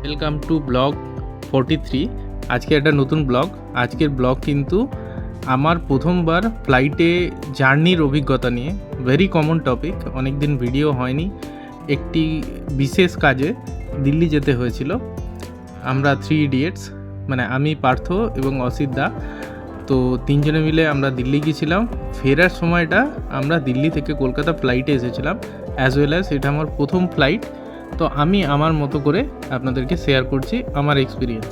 Welcome to blog forty three আজকে একটা নতুন ব্লগ আজকের ব্লগ কিন্তু আমার প্রথমবার ফ্লাইটে জার্নির অভিজ্ঞতা নিয়ে। ভেরি কমন টপিক অনেক দিন ভিডিও হয়নি। একটি বিশেষ কাজে দিল্লি যেতে হয়েছিল। আমরা থ্রি ইডিয়েটস মানে আমি, পার্থ এবং অসিত দা। তো তিনজনে মিলে আমরা দিল্লি গিয়েছিলাম। ফেরার সময়টা আমরা দিল্লি থেকে কলকাতা ফ্লাইটে এসেছিলাম। অ্যাজ ওয়েল অ্যাজ এটা আমার প্রথম ফ্লাইট তো আমি আমার মতো করে আপনাদেরকে শেয়ার করছি আমার এক্সপিরিয়েন্স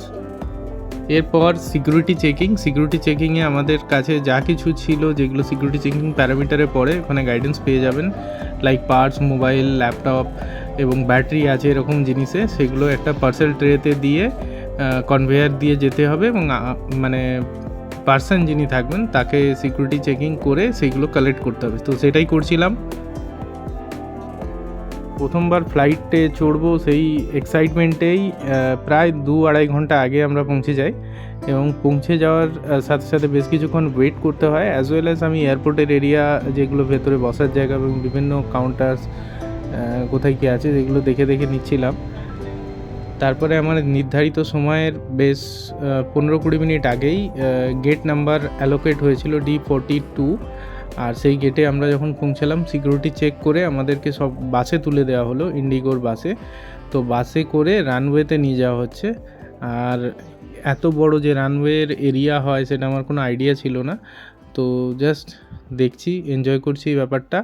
এরপর সিকিউরিটি চেকিং সিকিউরিটি চেকিংয়ে আমাদের কাছে যা কিছু ছিল, যেগুলো সিকিউরিটি চেকিং প্যারামিটারে পড়ে, ওখানে গাইডেন্স পেয়ে যাবেন। লাইক পার্টস মোবাইল ল্যাপটপ এবং ব্যাটারি আছে এরকম জিনিসে, সেগুলো একটা পার্সেল ট্রেতে দিয়ে কনভেয়ার দিয়ে যেতে হবে এবং মানে পার্সন যিনি থাকবেন, তাকে সিকিউরিটি চেকিং করে সেইগুলো কালেক্ট করতে হবে। তো সেটাই করছিলাম। প্রথমবার ফ্লাইটে চড়বো সেই এক্সাইটমেন্টেই প্রায় দু আড়াই ঘণ্টা আগে আমরা পৌঁছে যাই এবং পৌঁছে যাওয়ার সাথে সাথে বেশ কিছুক্ষণ ওয়েট করতে হয় অ্যাজ ওয়েল অ্যাজ আমি এয়ারপোর্টের এরিয়া যেগুলো ভেতরে বসার জায়গা এবং বিভিন্ন কাউন্টার্স কোথায় কী আছে যেগুলো দেখে দেখে নিচ্ছিলাম। তারপরে আমার নির্ধারিত সময়ের বেশ পনেরো কুড়ি মিনিট আগেই গেট নাম্বার অ্যালোকেট হয়েছিল ডি ফোরটি টু আর সেই গেটে আমরা যখন পৌঁছালাম সিকিউরিটি চেক করে আমাদেরকে সব বাসে তুলে দেওয়া হলো ইন্ডিগোর বাসে তো বাসে করে রানওয়েতে নিয়ে যাওয়া হচ্ছে। আর এত বড় যে রানওয়ের এরিয়া হয়, সেটা আমার কোনো আইডিয়া ছিল না। তো জাস্ট দেখছি এনজয় করছি এই ব্যাপারটা।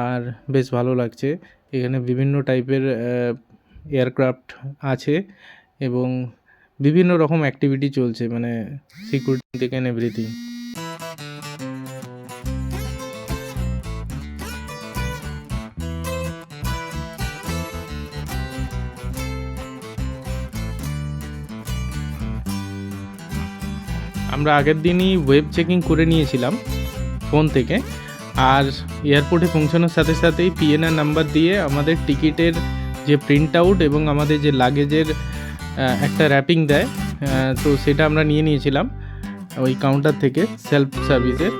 আর বেশ ভালো লাগছে। এখানে বিভিন্ন টাইপের এয়ারক্রাফট আছে এবং বিভিন্ন রকম অ্যাক্টিভিটি চলছে মানে সিকিউরিটি থেকে এভরিথিং আমরা আগের দিনই ওয়েব চেকিং করে নিয়েছিলাম ফোন থেকে। আর এয়ারপোর্টে পৌঁছানোর সাথে সাথেই পিএনআর নাম্বার দিয়ে আমাদের টিকিটের যে প্রিন্ট আউট এবং আমাদের যে লাগেজের একটা র্যাপিং দেয় তো সেটা আমরা নিয়ে নিয়েছিলাম ওই কাউন্টার থেকে সেলফ সার্ভিসের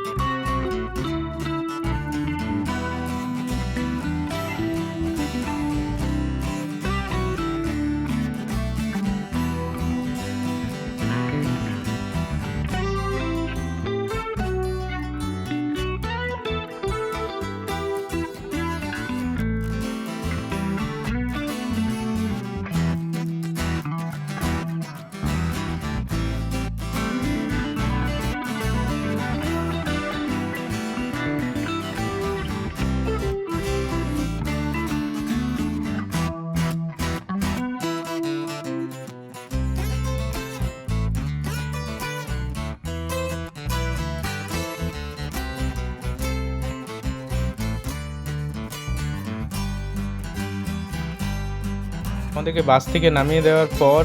আমাদেরকে বাস থেকে নামিয়ে দেওয়ার পর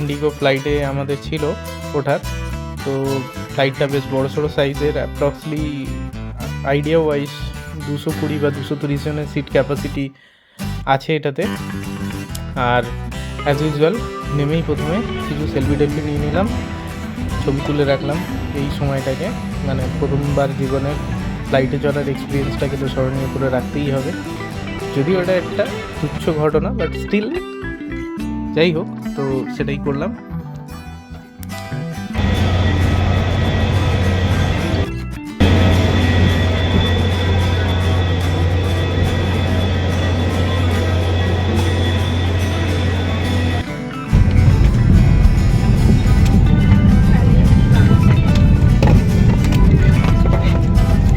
ইন্ডিগো ফ্লাইটে আমাদের ছিল ওঠার। তো ফ্লাইটটা বেশ বড় সড়ো সাইজের অ্যাপ্রক্সলি আইডিয়া ওয়াইজ দুশো কুড়ি বা দুশো তিরিশ জনের সিট ক্যাপাসিটি আছে এটাতে। আর অ্যাজ ইউজুয়াল নেমেই প্রথমে কিছু সেলফি টেলফি নিয়ে নিলাম, ছবি তুলে রাখলাম এই সময়টাকে। মানে প্রথমবার জীবনের ফ্লাইটে চড়ার এক্সপিরিয়েন্সটাকে তো স্মরণীয় করে রাখতেই হবে। যদিও এটা একটা তুচ্ছ ঘটনা বাট স্টিল যাই হোক তো সেটাই করলাম।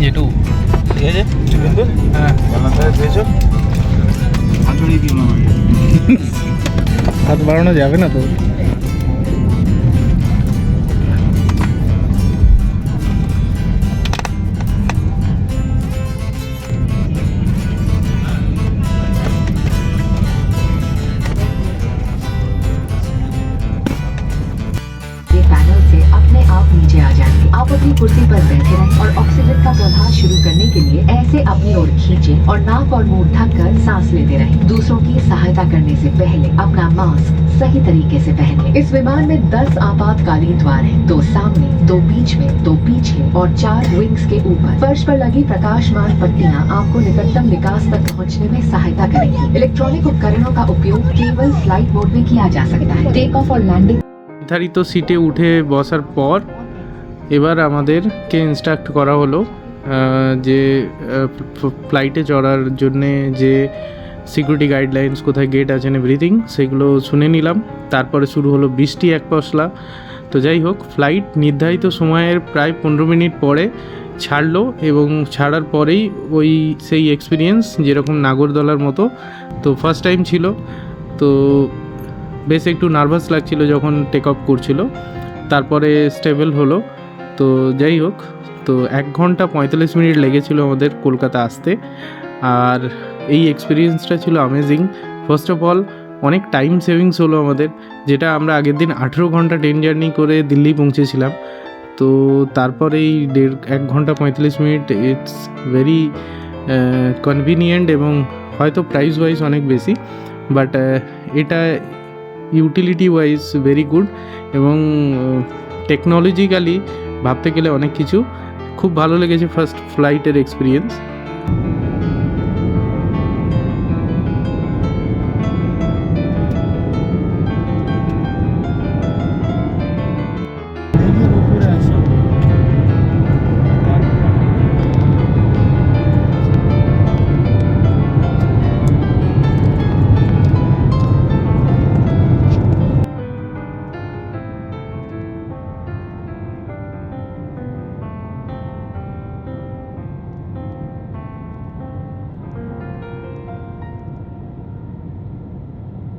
জেটু ঠিক আছে? হ্যাঁ। হাত বাড়ানো যাবে না তো? आ जाएँगे। आप अपनी कुर्सी पर बैठे रहें और ऑक्सीजन का प्रवाह शुरू करने के लिए ऐसे अपनी ओर खींचे और नाक और मुँह ढक कर सांस लेते रहें। दूसरों की सहायता करने से पहले अपना मास्क सही तरीके से पहने। इस विमान में 10 आपातकालीन द्वार हैं, दो सामने दो बीच में दो पीछे और चार विंग्स के ऊपर। फर्श पर लगी प्रकाशमान पट्टियाँ आपको निकटतम विकास तक पहुँचने में सहायता करेंगी। इलेक्ट्रॉनिक उपकरणों का उपयोग केवल फ़्लाइट मोड में किया जा सकता है। टेक ऑफ़ और लैंडिंग इधर ही तो सीटें उठे बॉसर पर। এবার আমাদেরকে ইনস্ট্রাক্ট করা হলো যে ফ্লাইটে চড়ার জন্যে যে সিকিউরিটি গাইডলাইন্স কোথায় গেট আছেন এভরিথিং সেগুলো শুনে নিলাম। তারপরে শুরু হলো বৃষ্টি এক পশলা। তো যাই হোক ফ্লাইট নির্ধারিত সময়ের প্রায় পনেরো মিনিট পরে ছাড়লো এবং ছাড়ার পরেই ওই সেই এক্সপিরিয়েন্স যেরকম নাগরদোলার মতো। তো ফার্স্ট টাইম ছিল। তো বেশ একটু নার্ভাস লাগছিল যখন টেক অফ করছিল। তারপরে স্টেবল হলো। তো যাই হোক, তো এক ঘণ্টা পঁয়তাল্লিশ মিনিট লেগেছিল আমাদের কলকাতা আসতে। আর এই এক্সপিরিয়েন্সটা ছিল অ্যামেজিং ফার্স্ট অফ অল অনেক টাইম সেভিংস হলো আমাদের, যেটা আমরা আগের দিন আঠেরো ঘণ্টা ট্রেন জার্নি করে দিল্লি পৌঁছেছিলাম। তো তারপরেই দেড়, এক ঘণ্টা পঁয়তাল্লিশ মিনিট ইটস ভেরি কনভিনিয়েন্ট এবং হয়তো প্রাইস ওয়াইজ অনেক বেশি বাট এটা ইউটিলিটি ওয়াইজ ভেরি গুড এবং টেকনোলজিক্যালি ভাবতে গেলে অনেক কিছু। খুব ভালো লেগেছে ফার্স্ট ফ্লাইটের এক্সপিরিয়েন্স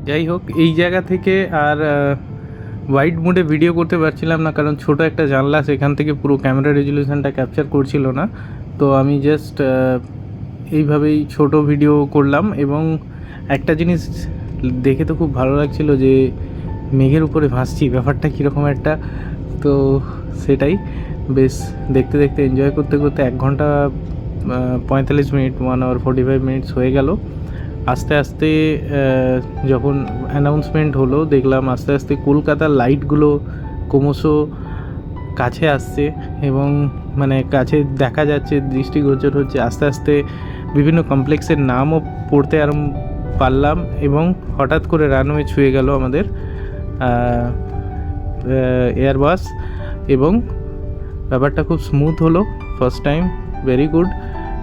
যাই হোক, এই জায়গা থেকে আর ওয়াইড মোডে ভিডিও করতে পারছিলাম না, কারণ ছোট একটা জানলা সেখান থেকে পুরো ক্যামেরা রেজলিউশনটা ক্যাপচার করছিল না। তো আমি জাস্ট এইভাবেই ছোট ভিডিও করলাম এবং একটা জিনিস দেখে তো খুব ভালো লাগছিল যে, মেঘের উপরে ভাসছি, ব্যাপারটা কীরকম একটা? তো সেটাই, বেশ দেখতে দেখতে এনজয় করতে করতে এক ঘণ্টা পঁয়তাল্লিশ minute one hour forty five minutes হয়ে গেল। আস্তে আস্তে যখন অ্যানাউন্সমেন্ট হলো, দেখলাম আস্তে আস্তে কলকাতার লাইটগুলো ক্রমশ কাছে আসছে এবং মানে কাছে দেখা যাচ্ছে, দৃষ্টিগোচর হচ্ছে। আস্তে আস্তে বিভিন্ন কমপ্লেক্সের নামও পড়তে আরম্ভ পারলাম এবং হঠাৎ করে রানওয়ে ছুঁয়ে গেল আমাদের এয়ারবাস এবং ব্যাপারটা খুব স্মুথ হলো। ফার্স্ট টাইম ভেরি গুড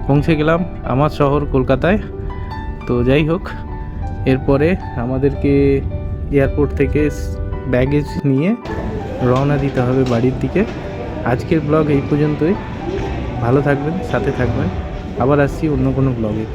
পৌঁছে গেলাম আমার শহর কলকাতায়। তো যাই হোক, এরপরে আমাদেরকে এয়ারপোর্ট থেকে ব্যাগেজ নিয়ে রওনা দিতে হবে বাড়ির দিকে। আজকের ব্লগ এই পর্যন্তই। ভালো থাকবেন, সাথে থাকবেন। আবার আসছি অন্য কোনো ব্লগে